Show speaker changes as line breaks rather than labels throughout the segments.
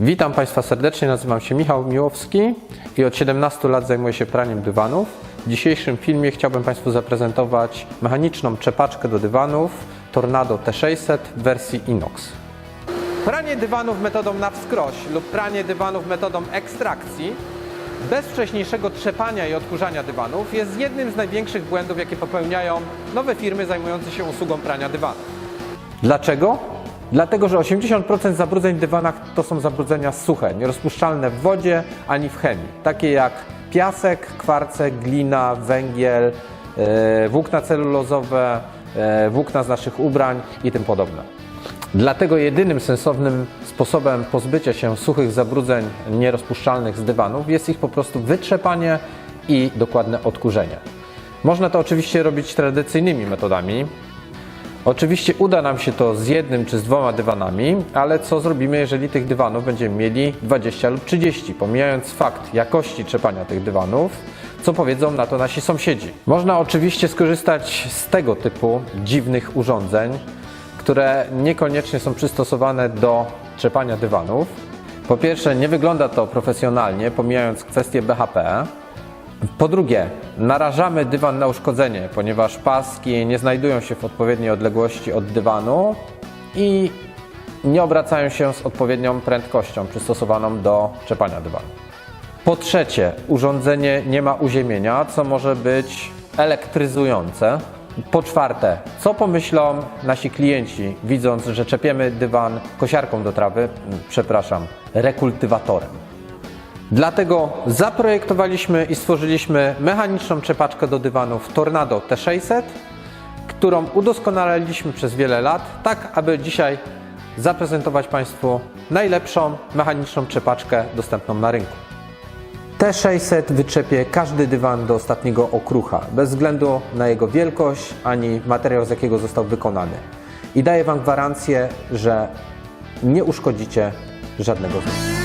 Witam Państwa serdecznie, nazywam się Michał Miłowski i od 17 lat zajmuję się praniem dywanów. W dzisiejszym filmie chciałbym Państwu zaprezentować mechaniczną czepaczkę do dywanów Tornado T600 w wersji inox. Pranie dywanów metodą na wskroś lub pranie dywanów metodą ekstrakcji bez wcześniejszego trzepania i odkurzania dywanów jest jednym z największych błędów, jakie popełniają nowe firmy zajmujące się usługą prania dywanów. Dlaczego? Dlatego, że 80% zabrudzeń w dywanach to są zabrudzenia suche, nierozpuszczalne w wodzie ani w chemii, takie jak piasek, kwarce, glina, węgiel, e, włókna celulozowe, e, włókna z naszych ubrań i tym podobne. Dlatego jedynym sensownym sposobem pozbycia się suchych zabrudzeń nierozpuszczalnych z dywanów jest ich po prostu wytrzepanie i dokładne odkurzenie. Można to oczywiście robić tradycyjnymi metodami, Oczywiście uda nam się to z jednym czy z dwoma dywanami, ale co zrobimy, jeżeli tych dywanów będziemy mieli 20 lub 30, pomijając fakt jakości trzepania tych dywanów, co powiedzą na to nasi sąsiedzi. Można oczywiście skorzystać z tego typu dziwnych urządzeń, które niekoniecznie są przystosowane do trzepania dywanów. Po pierwsze, nie wygląda to profesjonalnie, pomijając kwestię BHP. Po drugie, narażamy dywan na uszkodzenie, ponieważ paski nie znajdują się w odpowiedniej odległości od dywanu i nie obracają się z odpowiednią prędkością przystosowaną do trzepania dywanu. Po trzecie, urządzenie nie ma uziemienia, co może być elektryzujące. Po czwarte, co pomyślą nasi klienci, widząc, że czepiemy dywan kosiarką do trawy, przepraszam, rekultywatorem. Dlatego zaprojektowaliśmy i stworzyliśmy mechaniczną czepaczkę do dywanów Tornado T600, którą udoskonaliliśmy przez wiele lat, tak aby dzisiaj zaprezentować Państwu najlepszą mechaniczną czepaczkę dostępną na rynku. T600 wyczepie każdy dywan do ostatniego okrucha, bez względu na jego wielkość ani materiał, z jakiego został wykonany. I daję Wam gwarancję, że nie uszkodzicie żadnego z nich.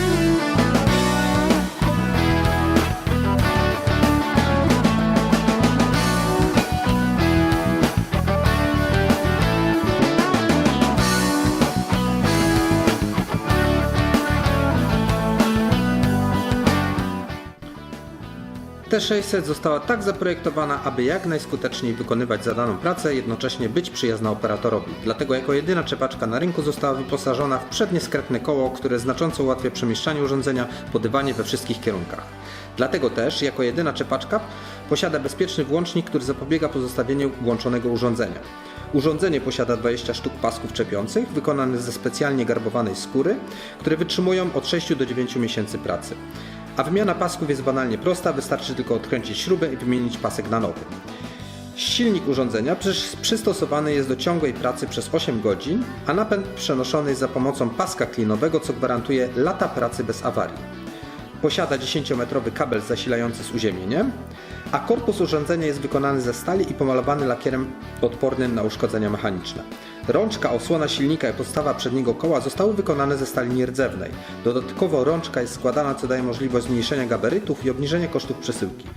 T600 została tak zaprojektowana, aby jak najskuteczniej wykonywać zadaną pracę, jednocześnie być przyjazna operatorowi. Dlatego jako jedyna czepaczka na rynku została wyposażona w przednie skrętne koło, które znacząco ułatwia przemieszczanie urządzenia po dywanie we wszystkich kierunkach. Dlatego też jako jedyna czepaczka posiada bezpieczny włącznik, który zapobiega pozostawieniu włączonego urządzenia. Urządzenie posiada 20 sztuk pasków czepiących, wykonanych ze specjalnie garbowanej skóry, które wytrzymują od 6 do 9 miesięcy pracy. A wymiana pasków jest banalnie prosta, wystarczy tylko odkręcić śrubę i wymienić pasek na nowy. Silnik urządzenia przy- przystosowany jest do ciągłej pracy przez 8 godzin, a napęd przenoszony jest za pomocą paska klinowego, co gwarantuje lata pracy bez awarii. Posiada 10-metrowy kabel zasilający z uziemieniem, a korpus urządzenia jest wykonany ze stali i pomalowany lakierem odpornym na uszkodzenia mechaniczne. Rączka, osłona silnika i podstawa przedniego koła zostały wykonane ze stali nierdzewnej. Dodatkowo rączka jest składana, co daje możliwość zmniejszenia gabarytów i obniżenia kosztów przesyłki.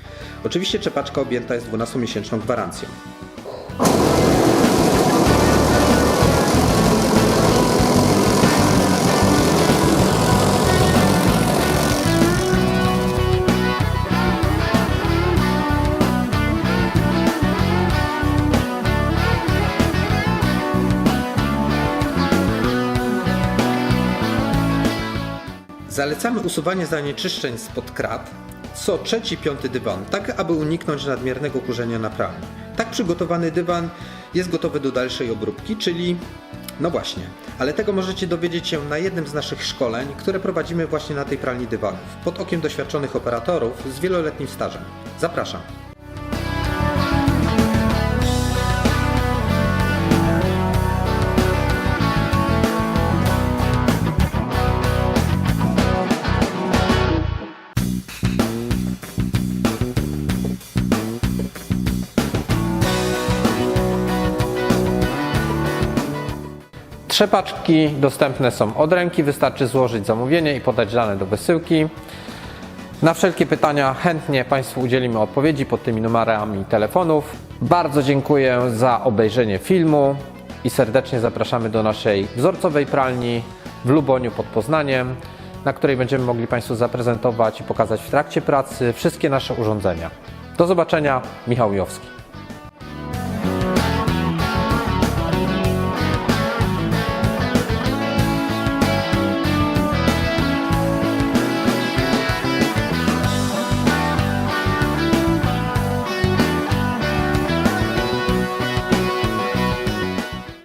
Oczywiście czepaczka objęta jest 12-miesięczną gwarancją. Zalecamy usuwanie zanieczyszczeń spod krat co trzeci, piąty dywan, tak aby uniknąć nadmiernego kurzenia na pralni. Tak przygotowany dywan jest gotowy do dalszej obróbki, czyli no właśnie, ale tego możecie dowiedzieć się na jednym z naszych szkoleń, które prowadzimy właśnie na tej pralni dywanów, pod okiem doświadczonych operatorów z wieloletnim stażem. Zapraszam.
Trzepaczki dostępne są od ręki, wystarczy złożyć zamówienie i podać dane do wysyłki. Na wszelkie pytania chętnie Państwu udzielimy odpowiedzi pod tymi numerami telefonów. Bardzo dziękuję za obejrzenie filmu i serdecznie zapraszamy do naszej wzorcowej pralni w Luboniu pod Poznaniem. na której będziemy mogli Państwu zaprezentować i pokazać w trakcie pracy wszystkie nasze urządzenia. Do zobaczenia, Michał Jowski.